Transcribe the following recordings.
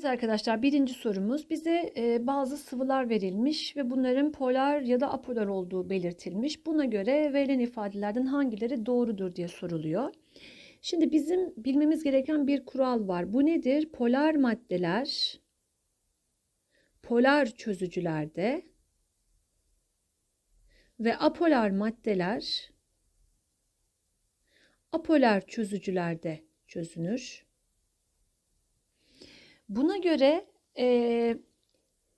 Evet arkadaşlar birinci sorumuz bize e, bazı sıvılar verilmiş ve bunların polar ya da apolar olduğu belirtilmiş. Buna göre verilen ifadelerden hangileri doğrudur diye soruluyor. Şimdi bizim bilmemiz gereken bir kural var. Bu nedir? Polar maddeler polar çözücülerde ve apolar maddeler apolar çözücülerde çözünür. Buna göre e,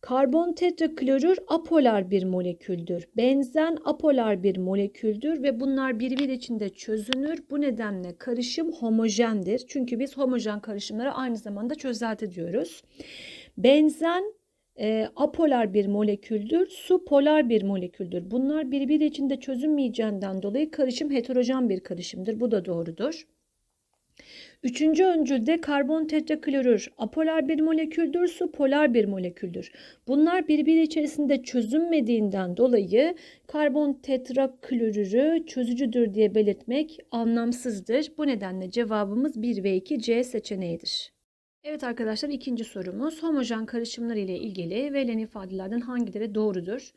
karbon tetraklorür apolar bir moleküldür. Benzen apolar bir moleküldür ve bunlar birbiri içinde çözünür. Bu nedenle karışım homojendir. Çünkü biz homojen karışımları aynı zamanda çözelti diyoruz. Benzen e, apolar bir moleküldür. Su polar bir moleküldür. Bunlar birbiri içinde çözünmeyeceğinden dolayı karışım heterojen bir karışımdır. Bu da doğrudur. Üçüncü öncülde karbon tetraklorür apolar bir moleküldür, su polar bir moleküldür. Bunlar birbiri içerisinde çözünmediğinden dolayı karbon tetraklorürü çözücüdür diye belirtmek anlamsızdır. Bu nedenle cevabımız 1 ve 2 C seçeneğidir. Evet arkadaşlar ikinci sorumuz homojen karışımlar ile ilgili verilen ifadelerden hangileri doğrudur?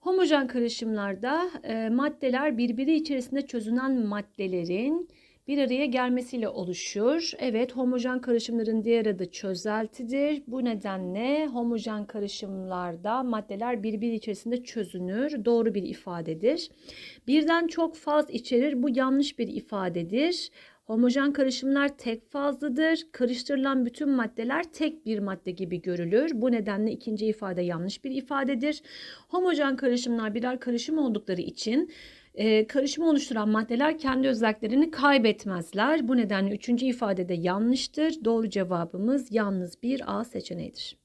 Homojen karışımlarda e, maddeler birbiri içerisinde çözünen maddelerin bir araya gelmesiyle oluşur. Evet homojen karışımların diğer adı çözeltidir. Bu nedenle homojen karışımlarda maddeler birbiri içerisinde çözünür. Doğru bir ifadedir. Birden çok faz içerir. Bu yanlış bir ifadedir. Homojen karışımlar tek fazlıdır. Karıştırılan bütün maddeler tek bir madde gibi görülür. Bu nedenle ikinci ifade yanlış bir ifadedir. Homojen karışımlar birer karışım oldukları için e, karışımı oluşturan maddeler kendi özelliklerini kaybetmezler. Bu nedenle üçüncü ifadede yanlıştır. Doğru cevabımız yalnız bir A seçeneğidir.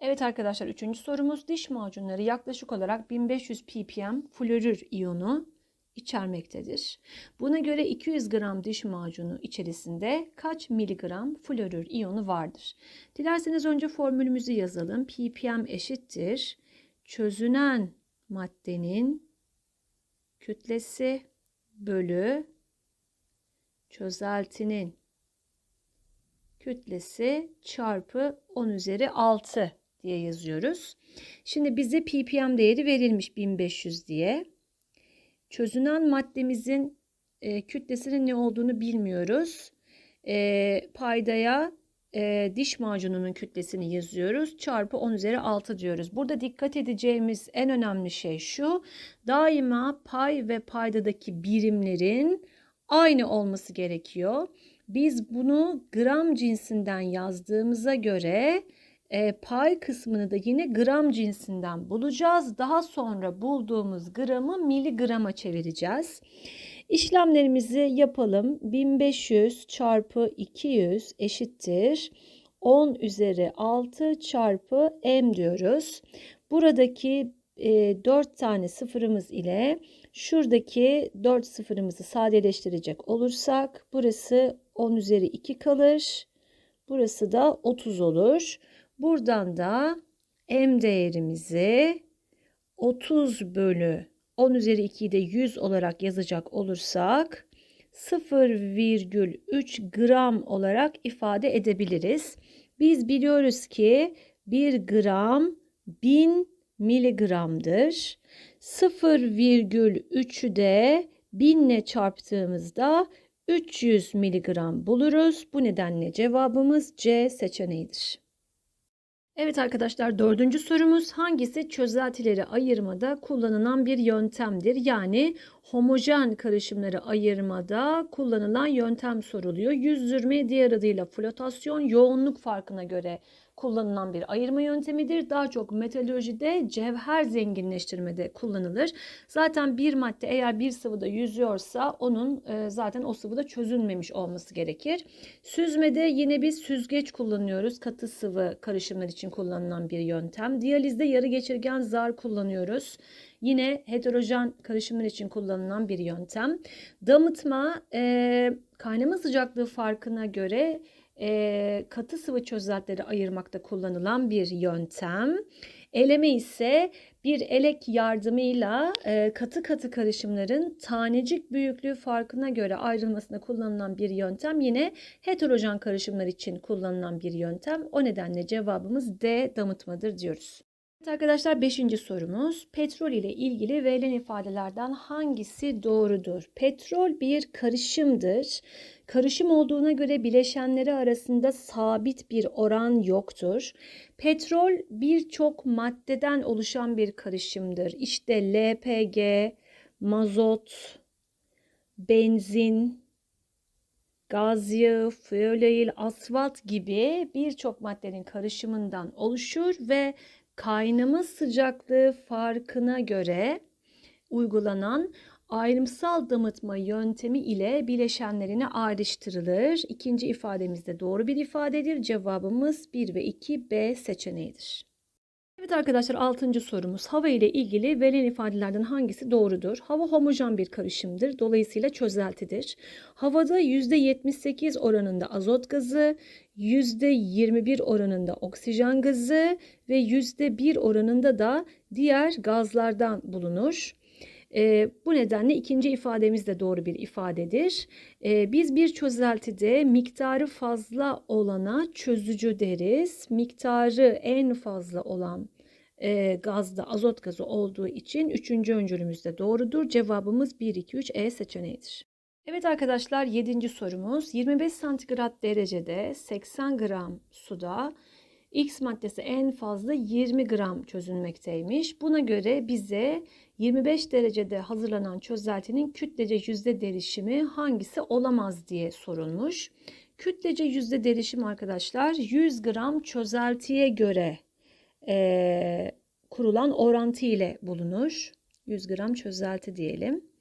Evet arkadaşlar üçüncü sorumuz diş macunları yaklaşık olarak 1500 ppm florür iyonu içermektedir. Buna göre 200 gram diş macunu içerisinde kaç miligram florür iyonu vardır? Dilerseniz önce formülümüzü yazalım. ppm eşittir. Çözünen maddenin kütlesi bölü çözeltinin kütlesi çarpı 10 üzeri 6 diye yazıyoruz. Şimdi bize ppm değeri verilmiş 1500 diye. Çözünen maddemizin e, kütlesinin ne olduğunu bilmiyoruz. E, paydaya e, diş macununun kütlesini yazıyoruz. Çarpı 10 üzeri 6 diyoruz. Burada dikkat edeceğimiz en önemli şey şu. Daima pay ve paydadaki birimlerin aynı olması gerekiyor. Biz bunu gram cinsinden yazdığımıza göre e, pay kısmını da yine gram cinsinden bulacağız. Daha sonra bulduğumuz gramı miligrama çevireceğiz. İşlemlerimizi yapalım. 1500 çarpı 200 eşittir. 10 üzeri 6 çarpı m diyoruz. Buradaki e, 4 tane sıfırımız ile şuradaki 4 sıfırımızı sadeleştirecek olursak burası 10 üzeri 2 kalır. Burası da 30 olur. Buradan da m değerimizi 30 bölü 10 üzeri 2'yi de 100 olarak yazacak olursak 0,3 gram olarak ifade edebiliriz. Biz biliyoruz ki 1 gram 1000 miligramdır. 0,3'ü de 1000 ile çarptığımızda 300 miligram buluruz. Bu nedenle cevabımız C seçeneğidir. Evet arkadaşlar dördüncü sorumuz hangisi çözeltileri ayırmada kullanılan bir yöntemdir? Yani homojen karışımları ayırmada kullanılan yöntem soruluyor. Yüzdürme diğer adıyla flotasyon yoğunluk farkına göre kullanılan bir ayırma yöntemidir. Daha çok metalurjide cevher zenginleştirmede kullanılır. Zaten bir madde eğer bir sıvıda yüzüyorsa onun e, zaten o sıvıda çözülmemiş olması gerekir. Süzmede yine biz süzgeç kullanıyoruz. Katı sıvı karışımlar için kullanılan bir yöntem. Diyalizde yarı geçirgen zar kullanıyoruz. Yine heterojen karışımlar için kullanılan bir yöntem. Damıtma e, kaynama sıcaklığı farkına göre e, katı sıvı çözeltileri ayırmakta kullanılan bir yöntem. Eleme ise bir elek yardımıyla e, katı katı karışımların tanecik büyüklüğü farkına göre ayrılmasına kullanılan bir yöntem. Yine heterojen karışımlar için kullanılan bir yöntem. O nedenle cevabımız D damıtmadır diyoruz. Evet arkadaşlar 5. sorumuz. Petrol ile ilgili verilen ifadelerden hangisi doğrudur? Petrol bir karışımdır. Karışım olduğuna göre bileşenleri arasında sabit bir oran yoktur. Petrol birçok maddeden oluşan bir karışımdır. İşte LPG, mazot, benzin, gaz yağı, fuel asfalt gibi birçok maddenin karışımından oluşur ve kaynama sıcaklığı farkına göre uygulanan ayrımsal damıtma yöntemi ile bileşenlerine ayrıştırılır. İkinci ifademiz de doğru bir ifadedir. Cevabımız 1 ve 2 B seçeneğidir. Evet arkadaşlar 6. sorumuz. Hava ile ilgili verilen ifadelerden hangisi doğrudur? Hava homojen bir karışımdır. Dolayısıyla çözeltidir. Havada %78 oranında azot gazı, %21 oranında oksijen gazı ve %1 oranında da diğer gazlardan bulunur. E, bu nedenle ikinci ifademiz de doğru bir ifadedir. E, biz bir çözeltide miktarı fazla olana çözücü deriz. Miktarı en fazla olan e, gazda azot gazı olduğu için üçüncü öncülümüz de doğrudur. Cevabımız 1, 2, 3 E seçeneğidir. Evet arkadaşlar 7. sorumuz 25 santigrat derecede 80 gram suda X maddesi en fazla 20 gram çözülmekteymiş. Buna göre bize 25 derecede hazırlanan çözeltinin kütlece yüzde derişimi hangisi olamaz diye sorulmuş. Kütlece yüzde derişim arkadaşlar 100 gram çözeltiye göre e, kurulan orantı ile bulunur. 100 gram çözelti diyelim.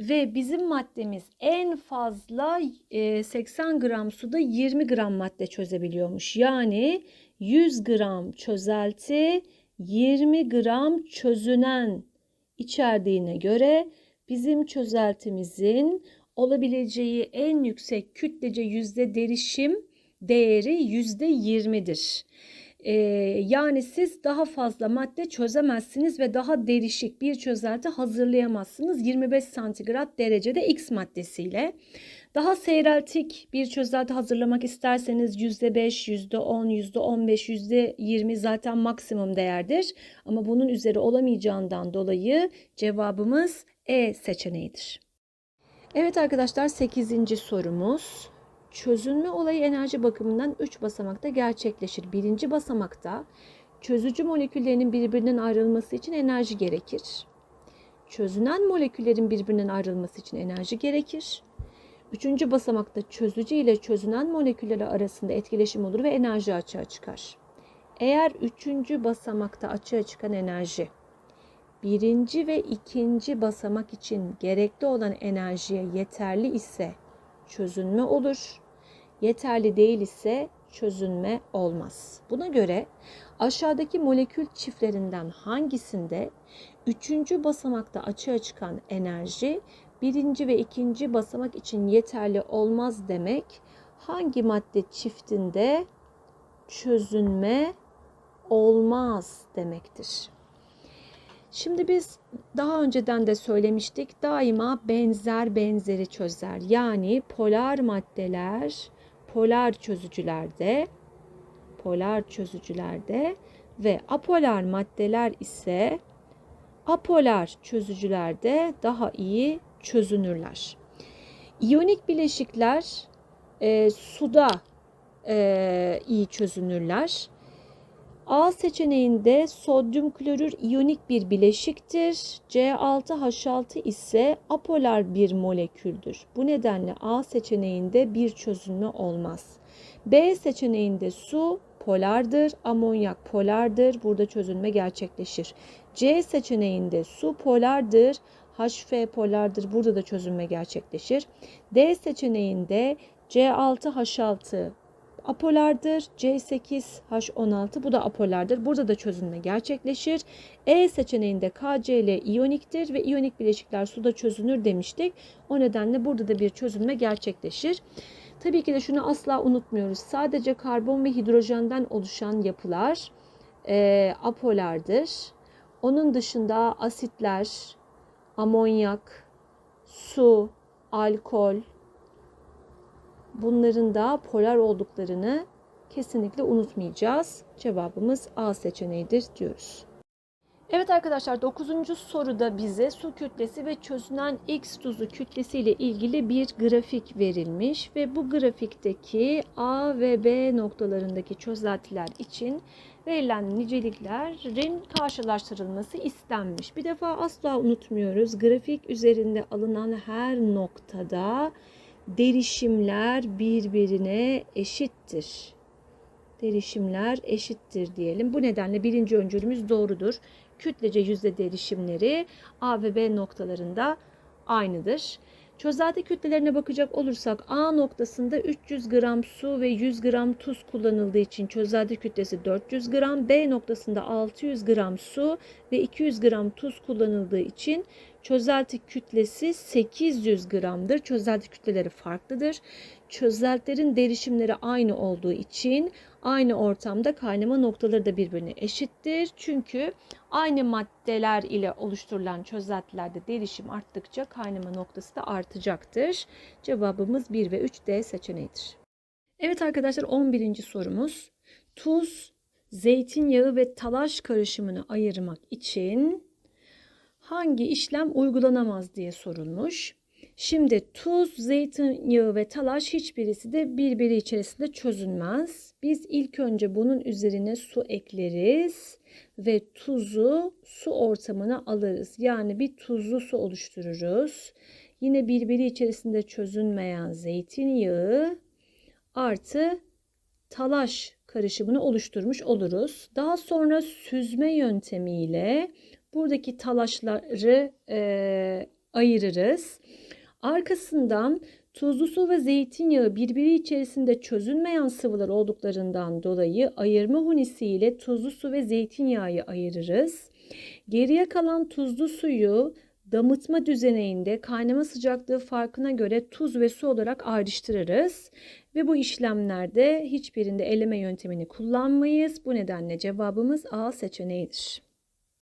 Ve bizim maddemiz en fazla e, 80 gram suda 20 gram madde çözebiliyormuş. Yani 100 gram çözelti 20 gram çözünen içerdiğine göre bizim çözeltimizin olabileceği en yüksek kütlece yüzde derişim değeri yüzde 20'dir. Ee, yani siz daha fazla madde çözemezsiniz ve daha derişik bir çözelti hazırlayamazsınız 25 santigrat derecede X maddesiyle. Daha seyreltik bir çözelti hazırlamak isterseniz %5, %10, %15, %20 zaten maksimum değerdir. Ama bunun üzeri olamayacağından dolayı cevabımız E seçeneğidir. Evet arkadaşlar 8. sorumuz. Çözünme olayı enerji bakımından 3 basamakta gerçekleşir. Birinci basamakta çözücü moleküllerinin birbirinden ayrılması için enerji gerekir. Çözünen moleküllerin birbirinden ayrılması için enerji gerekir. Üçüncü basamakta çözücü ile çözünen moleküller arasında etkileşim olur ve enerji açığa çıkar. Eğer üçüncü basamakta açığa çıkan enerji birinci ve ikinci basamak için gerekli olan enerjiye yeterli ise çözünme olur. Yeterli değil ise çözünme olmaz. Buna göre aşağıdaki molekül çiftlerinden hangisinde üçüncü basamakta açığa çıkan enerji birinci ve ikinci basamak için yeterli olmaz demek hangi madde çiftinde çözünme olmaz demektir. Şimdi biz daha önceden de söylemiştik daima benzer benzeri çözer. Yani polar maddeler polar çözücülerde polar çözücülerde ve apolar maddeler ise apolar çözücülerde daha iyi çözünürler. İyonik bileşikler e, suda e, iyi çözünürler. A seçeneğinde sodyum klorür iyonik bir bileşiktir. C6H6 ise apolar bir moleküldür. Bu nedenle A seçeneğinde bir çözünme olmaz. B seçeneğinde su polardır, amonyak polardır. Burada çözünme gerçekleşir. C seçeneğinde su polardır, HF polardır. Burada da çözünme gerçekleşir. D seçeneğinde C6H6 apolardır. C8H16 bu da apolardır. Burada da çözünme gerçekleşir. E seçeneğinde KCl iyoniktir ve iyonik bileşikler suda çözünür demiştik. O nedenle burada da bir çözünme gerçekleşir. Tabii ki de şunu asla unutmuyoruz. Sadece karbon ve hidrojenden oluşan yapılar e, apolardır. Onun dışında asitler, amonyak, su, alkol bunların da polar olduklarını kesinlikle unutmayacağız. Cevabımız A seçeneğidir diyoruz. Evet arkadaşlar 9. soruda bize su kütlesi ve çözünen X tuzu kütlesi ile ilgili bir grafik verilmiş ve bu grafikteki A ve B noktalarındaki çözeltiler için verilen niceliklerin karşılaştırılması istenmiş. Bir defa asla unutmuyoruz. Grafik üzerinde alınan her noktada derişimler birbirine eşittir. Derişimler eşittir diyelim. Bu nedenle birinci öncülümüz doğrudur. Kütlece yüzde derişimleri A ve B noktalarında aynıdır. Çözelti kütlelerine bakacak olursak A noktasında 300 gram su ve 100 gram tuz kullanıldığı için çözelti kütlesi 400 gram. B noktasında 600 gram su ve 200 gram tuz kullanıldığı için çözelti kütlesi 800 gramdır. Çözelti kütleleri farklıdır. Çözeltilerin derişimleri aynı olduğu için aynı ortamda kaynama noktaları da birbirine eşittir. Çünkü aynı maddeler ile oluşturulan çözeltilerde derişim arttıkça kaynama noktası da artacaktır. Cevabımız 1 ve 3 D seçeneğidir. Evet arkadaşlar 11. sorumuz. Tuz, zeytinyağı ve talaş karışımını ayırmak için hangi işlem uygulanamaz diye sorulmuş. Şimdi tuz, zeytinyağı ve talaş hiçbirisi de birbiri içerisinde çözünmez. Biz ilk önce bunun üzerine su ekleriz ve tuzu su ortamına alırız. Yani bir tuzlu su oluştururuz. Yine birbiri içerisinde çözünmeyen zeytinyağı artı talaş karışımını oluşturmuş oluruz. Daha sonra süzme yöntemiyle buradaki talaşları e, ayırırız. Arkasından tuzlu su ve zeytinyağı birbiri içerisinde çözünmeyen sıvılar olduklarından dolayı ayırma hunisiyle tuzlu su ve zeytinyağı ayırırız. Geriye kalan tuzlu suyu damıtma düzeninde kaynama sıcaklığı farkına göre tuz ve su olarak ayrıştırırız. Ve bu işlemlerde hiçbirinde eleme yöntemini kullanmayız. Bu nedenle cevabımız A seçeneğidir.